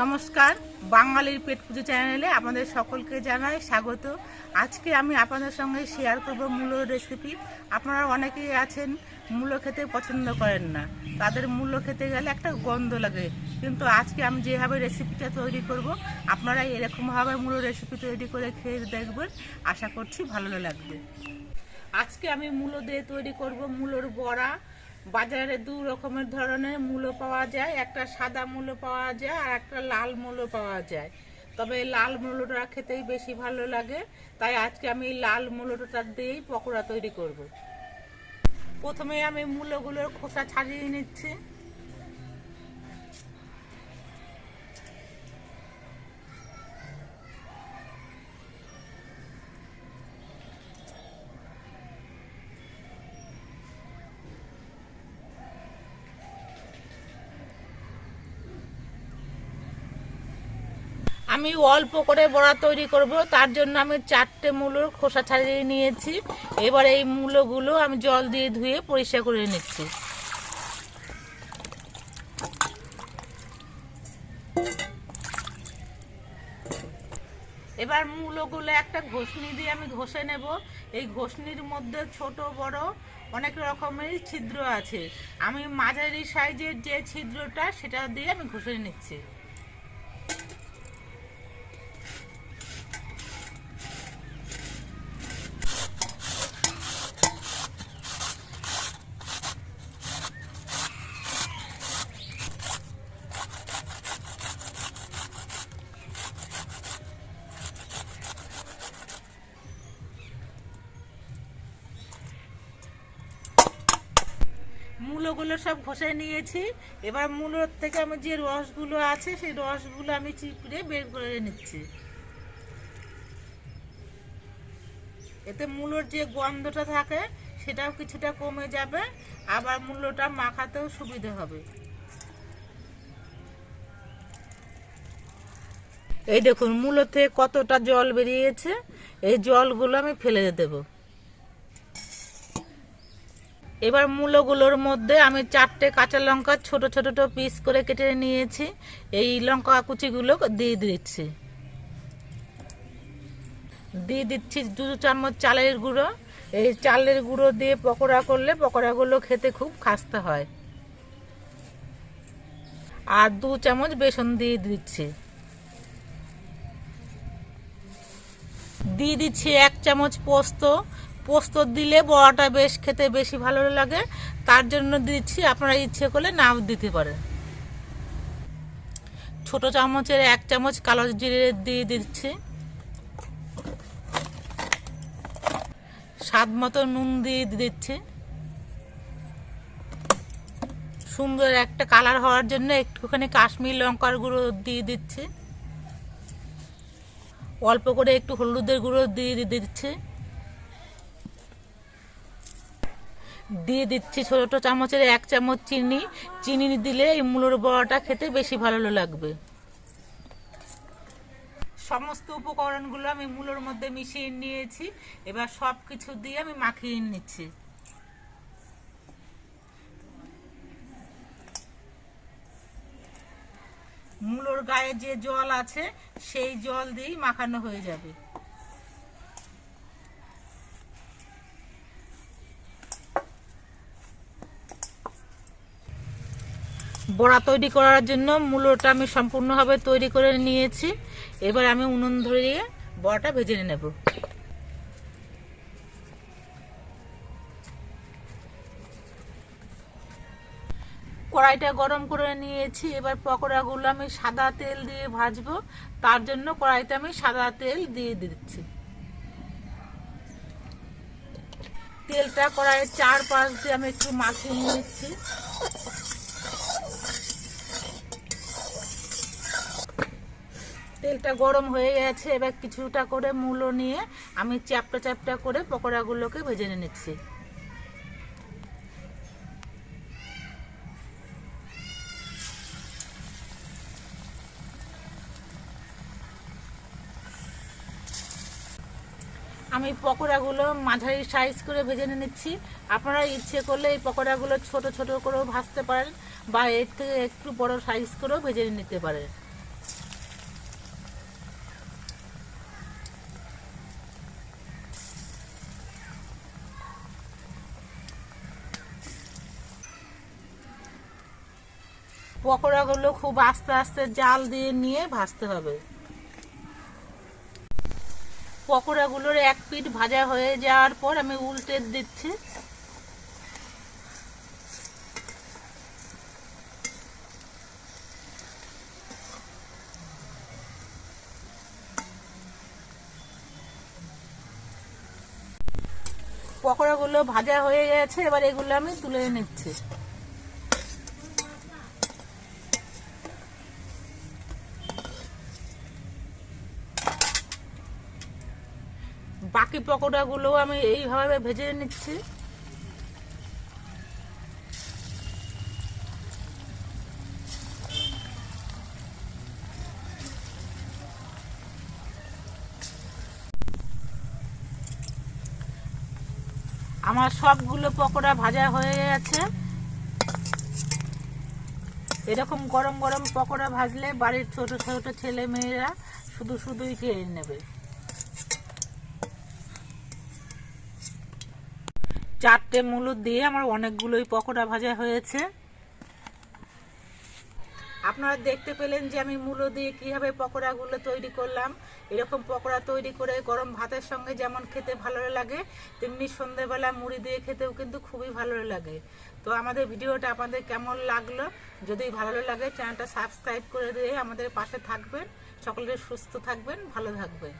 নমস্কার, বাঙালির পেট পুজো চ্যানেলে আপনাদের সকলকে জানাই স্বাগত। আজকে আমি আপনাদের সঙ্গে শেয়ার করব মূলোর রেসিপি আপনারা অনেকেই আছেন, মূলো খেতে পছন্দ করেন না। তাদের মূলো খেতে গেলে একটা গন্ধ লাগে। কিন্তু আজকে আমি যেভাবে রেসিপিটা তৈরি করব, আপনারা এরকমভাবে মূলো রেসিপি তৈরি করে খেয়ে দেখবেন। আশা করছি ভালো লাগবে। আজকে আমি মূলো দিয়ে তৈরি করব মূলোর বড়া। বাজারে দু রকমের ধরনের মূলো পাওয়া যায়। একটা সাদা মূলো পাওয়া যায় আর একটা লাল মূলো পাওয়া যায়। তবে লাল মূলোটা খেতেই বেশি ভালো লাগে। তাই আজকে আমি লাল মূলোটা দিয়েই পকোড়া তৈরি করব। প্রথমে আমি মূলোগুলোর খোসা ছাড়িয়ে নিচ্ছি। আমি অল্প করে বড়া তৈরি করব, তার জন্য আমি চারটে মূলোর খোসা ছাড়িয়ে নিয়েছি। এবার এই মূলোগুলো আমি জল দিয়ে ধুয়ে পরিষ্কার করে নিচ্ছি। এবার মূলোগুলো একটা ঘষনি দিয়ে আমি ঘষে নেব। এই ঘষনির মধ্যে ছোট, বড় অনেক রকমের ছিদ্র আছে। আমি মাঝারি সাইজের যে ছিদ্রটা, সেটা দিয়ে আমি ঘষে নিচ্ছি। মূলগুলো সব ঘষে নিয়েছি। এবার মূলোর থেকে আমার যে রসগুলো আছে, সেই রসগুলো আমি চিপড়ে বের করে নিচ্ছি। এতে মূলোর যে গন্ধটা থাকে, সেটাও কিছুটা কমে যাবে। আবার মূলোটা মাখাতেও সুবিধে হবে। এই দেখুন মূলো থেকে কতটা জল বেরিয়েছে, এই জলগুলো আমি ফেলে দেবো। এবার মূলোগুলোর মধ্যে আমি চারটে কাঁচা লঙ্কা ছোট ছোট পিস করে কেটে নিয়েছি। এই লঙ্কা কুচিগুলো দিয়ে দিচ্ছি। দিয়ে দিচ্ছি দু চামচ চালের গুঁড়ো। এই চালের গুঁড়ো দিয়ে পকোড়া করলে পকোড়াগুলো খেতে খুব খাস্তা হয়। আর দু চামচ বেসন দিয়ে দিচ্ছি। দিয়ে দিচ্ছি এক চামচ পোস্ত। পোস্ত দিলে বড়াটা বেশ খেতে বেশি ভালো লাগে। তার জন্য দিচ্ছি, আপনারা ইচ্ছে করলে নাও দিতে পারেন। ছোট চামচের এক চামচ কালো জিরে দিয়ে দিচ্ছি। স্বাদ মতো নুন দিয়ে দিচ্ছি। সুন্দর একটা কালার হওয়ার জন্য একটুখানি কাশ্মীর লঙ্কার গুঁড়ো দিয়ে দিচ্ছি। অল্প করে একটু হলুদের গুঁড়ো দিয়ে দিচ্ছি। দিয়ে দিচ্ছি ছোট চামচের এক চামচ চিনি। চিনি দিলে এই মূলোর বড়াটা খেতে বেশি ভালো লাগবে। সমস্ত উপকরণগুলো আমি মূলোর মধ্যে মিশিয়ে নিয়েছি। এবার সব কিছু দিয়ে আমি মাখিয়ে নিচ্ছি। মূলোর গায়ে যে জল আছে, সেই জল দিয়েই মাখানো হয়ে যাবে। বড়া তৈরি করার জন্য মূলোটা আমি সম্পূর্ণভাবে তৈরি করে নিয়েছি। এবার আমি উনুন ধরিয়ে বড়াটা ভেজে নেব। কড়াইটা গরম করে নিয়েছি। এবার পকোড়াগুলো আমি সাদা তেল দিয়ে ভাজবো। তার জন্য কড়াইতে আমি সাদা তেল দিয়ে দিচ্ছি। তেলটা কড়াইয়ের চার পাশ দিয়ে আমি একটু মাখিয়ে নিচ্ছি। তেলটা গরম হয়ে গেছে, এবার কিছুটা করে মূলো নিয়ে আমি চ্যাপটা চ্যাপটা করে পকোড়াগুলোকে ভেজে নিচ্ছি। আমি পকোড়াগুলো মাঝারি সাইজ করে ভেজে নিচ্ছি। আপনারা ইচ্ছে করলে এই পকোড়াগুলো ছোট ছোট করেও ভাজতে পারেন বা এর থেকে একটু বড় সাইজ করেও ভেজে নিতে পারেন। পকোড়াগুলো খুব আস্তে আস্তে জাল দিয়ে নিয়ে ভাজতে হবে। পকোড়াগুলোর এক পিঠ ভাজা হয়ে যাওয়ার পর আমি উল্টে দিচ্ছি। পকোড়াগুলো ভাজা হয়ে গেছে, এবার এগুলো আমি তুলে নিচ্ছি। বাকি পকোড়াগুলো আমি এইভাবে ভেজে নিচ্ছি। আমার সবগুলো পকোড়া ভাজা হয়ে গেছে। এরকম গরম গরম পকোড়া ভাজলে বাড়ির ছোট ছোট ছেলে মেয়েরা শুধু শুধুই খেয়ে নেবে। চারটে মুলো দিয়ে আমার অনেকগুলোই পকোড়া ভাজা হয়েছে। আপনারা দেখতে পেলেন যে আমি মূলো দিয়ে কীভাবে পকোড়াগুলো তৈরি করলাম। এরকম পকোড়া তৈরি করে গরম ভাতের সঙ্গে যেমন খেতে ভালো লাগে, তেমনি সন্ধ্যেবেলা মুড়ি দিয়ে খেতেও কিন্তু খুবই ভালো লাগে। তো আমাদের ভিডিওটা আপনাদের কেমন লাগল? যদি ভালো লাগে, চ্যানেলটা সাবস্ক্রাইব করে দিয়ে আমাদের পাশে থাকবেন। সকলে সুস্থ থাকবেন, ভালো থাকবেন।